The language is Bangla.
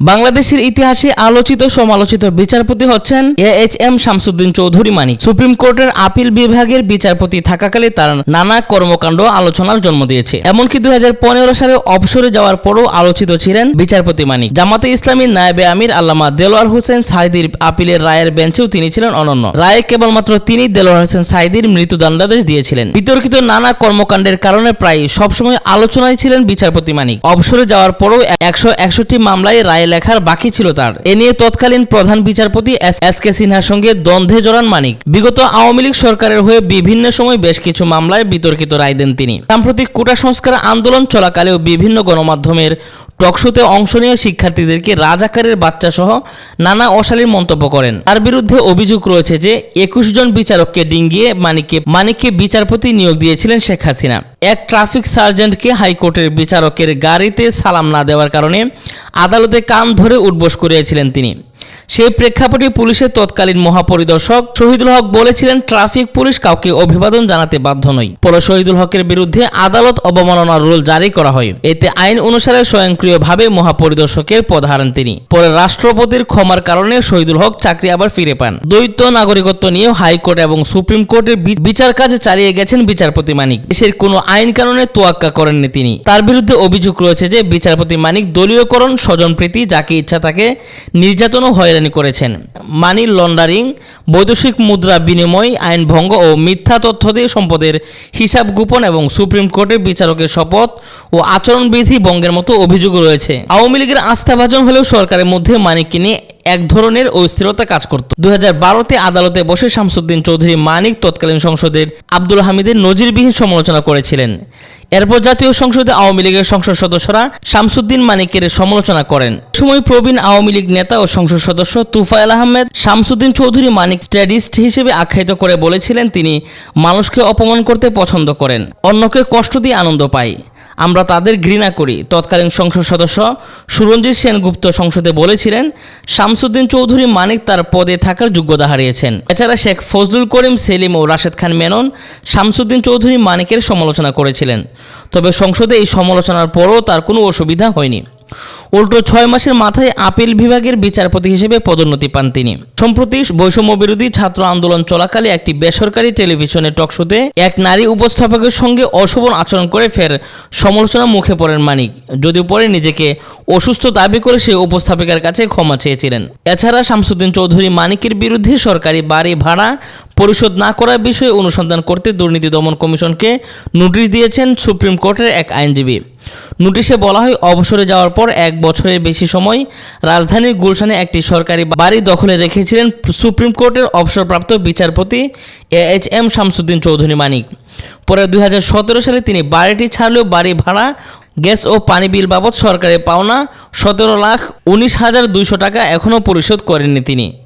বাংলাদেশের ইতিহাসে আলোচিত সমালোচিত বিচারপতি হচ্ছেন A H M Shamsuddin Chowdhury Manik. Supreme কোর্টের আপিল বিভাগের বিচারপতি থাকাকালে তার নানা কর্মকাণ্ড আলোচনার জন্ম দিয়েছে। এমনকি দুই হাজার পনেরো সালে অবসরে যাওয়ার পরও আলোচিত ছিলেন বিচারপতি মানিক। জামাতে ইসলামীর নায়েবে আমির আল্লামা দেলোয়ার হোসেন সাইদির আপিলের রায়ের বেঞ্চেও তিনি ছিলেন অনন্য। রায়ে কেবলমাত্র তিনি দেলোয়ার হোসেন সাইদির মৃত্যুদণ্ডাদেশ দিয়েছিলেন। বিতর্কিত নানা কর্মকাণ্ডের কারণে প্রায় সবসময় আলোচনায় ছিলেন বিচারপতি মানিক। অবসরে যাওয়ার পরও একশো একষট্টি মামলায় রায় লেখার বাকি ছিল তার। এ নিয়ে তৎকালীন প্রধান বিচারপতি এস কে সিনহার সঙ্গে দ্বন্দ্বে জড়ান মানিক। বিগত আওয়ামী লীগ সরকারের হয়ে বিভিন্ন সময় বেশ কিছু মামলায় বিতর্কিত রায় দেন তিনি। সাম্প্রতিক কোটা সংস্কার আন্দোলন চলাকালেও বিভিন্ন গণমাধ্যমের টকশোতে অংশ নিয়ে শিক্ষার্থীদেরকে রাজাকারের বাচ্চা সহ নানা অশালীন মন্তব্য করেন। তার বিরুদ্ধে অভিযোগ রয়েছে যে, একুশ জন বিচারককে ডিঙ্গিয়ে মানিককে মানিককে বিচারপতি নিয়োগ দিয়েছিলেন শেখ হাসিনা। এক ট্রাফিক সার্জেন্টকে হাইকোর্টের বিচারকের গাড়িতে সালাম না দেওয়ার কারণে আদালতে কান ধরে উঠবোস করিয়েছিলেন তিনি। সেই প্রেক্ষাপটে পুলিশের তৎকালীন মহাপরিদর্শক শহীদুল হক বলেছিলেন, ট্রাফিক পুলিশ কাউকে অভিবাদন জানাতে বাধ্য নয় পরে শহীদুল হকের বিরুদ্ধে আদালত অবমাননার রুল জারি করা হয়। এতে আইন অনুসারে স্বয়ংক্রিয়ভাবে মহাপরিদর্শকের পদ হারান তিনি। পরে রাষ্ট্রপতির ক্ষমার কারণে শহীদুল হক চাকরি আবার ফিরে পান। দ্বৈত নাগরিকত্ব নিয়েও হাইকোর্ট এবং সুপ্রিম কোর্টের বিচার কাজ চালিয়ে গেছেন বিচারপতি মানিক। দেশের কোনো আইন কানুনে তোয়াক্কা করেননি তিনি। তার বিরুদ্ধে অভিযোগ রয়েছে যে, বিচারপতি মানিক দলীয়করণ, স্বজনপ্রীতি, যাকে ইচ্ছা তাকে নির্যাতনও ও হয়রানি করেছেন। মানি লন্ডারিং, বৈদেশিক মুদ্রা বিনিময়, আইন ভঙ্গ ও মিথ্যা তথ্য দিয়ে সম্পদের হিসাব গোপন এবং সুপ্রিম কোর্টের বিচারকের শপথ ও আচরণবিধি ভঙ্গের মতো অভিযোগ রয়েছে। আওয়ামী লীগের আস্থাভাজন হলেও সরকারের মধ্যে মানিককে নিয়ে এক ধরনের অস্থিরতা কাজ করত। হাজার বারোতে আদালতে বসে শামসুদ্দিন চৌধুরী মানিক তৎকালীন সংসদের আব্দুল হামিদের নজিরবিহীন সমালোচনা করেছিলেন। এরপর জাতীয় সংসদে আওয়ামী লীগের সংসদ সদস্যরা শামসুদ্দিন মানিকের সমালোচনা করেন। সময় প্রবীণ আওয়ামী লীগ নেতা ও সংসদ সদস্য তুফাইল আহমেদ শামসুদ্দিন চৌধুরী মানিক স্ট্যাডিস্ট হিসেবে আখ্যায়িত করে বলেছিলেন, তিনি মানুষকে অপমান করতে পছন্দ করেন, অন্যকে কষ্ট দিয়ে আনন্দ পায়। আমরা তাদের ঘৃণা করি। তৎকালীন সংসদ সদস্য সুরঞ্জিত সেনগুপ্ত সংসদে বলেছিলেন, শামসুদ্দিন চৌধুরী মানিক তার পদে থাকার যোগ্যতা হারিয়েছেন। এছাড়া শেখ ফজলুল করিম, সেলিম ও রাশেদ খান মেনন শামসুদ্দিন চৌধুরী মানিকের সমালোচনা করেছিলেন। তবে সংসদে এই সমালোচনার পরও তার কোনো অসুবিধা হয়নি। উল্টো ছয় মাসের মাথায় আপিল বিভাগের বিচারপতি হিসেবে পদোন্নতি পান তিনি। সম্প্রতি বৈষম্য বিরোধী ছাত্র আন্দোলন চলাকালে একটি বেসরকারি টেলিভিশনের টকশোতে এক নারী উপস্থাপকের সঙ্গে অশোভন আচরণ করে ফের সমালোচনা মুখে পড়েন মানিক। যদিও পরে নিজেকে অসুস্থ দাবি করে সেই উপস্থাপিকার কাছে ক্ষমা চেয়েছিলেন। এছাড়া শামসুদ্দিন চৌধুরী মানিকের বিরুদ্ধে সরকারি বাড়ি ভাড়া পরিশোধ না করার বিষয়ে অনুসন্ধান করতে দুর্নীতি দমন কমিশনকে নোটিশ দিয়েছেন সুপ্রিম কোর্টের এক আইনজীবী। নোটিশে বলা হয়, অবসরে যাওয়ার পর এক বছরের বেশি সময় রাজধানীর গুলশানে একটি সরকারি বাড়ি দখলে রেখেছিলেন সুপ্রিম কোর্টের অবসরপ্রাপ্ত বিচারপতি A H M Shamsuddin Chowdhury Manik. পরে দুই হাজার সতেরো সালে তিনি বাড়িটি ছাড়লেও বাড়ি ভাড়া, গ্যাস ও পানি বিল বাবদ সরকারের পাওনা সতেরো লাখ উনিশ হাজার দুইশো টাকা এখনও পরিশোধ করেননি তিনি।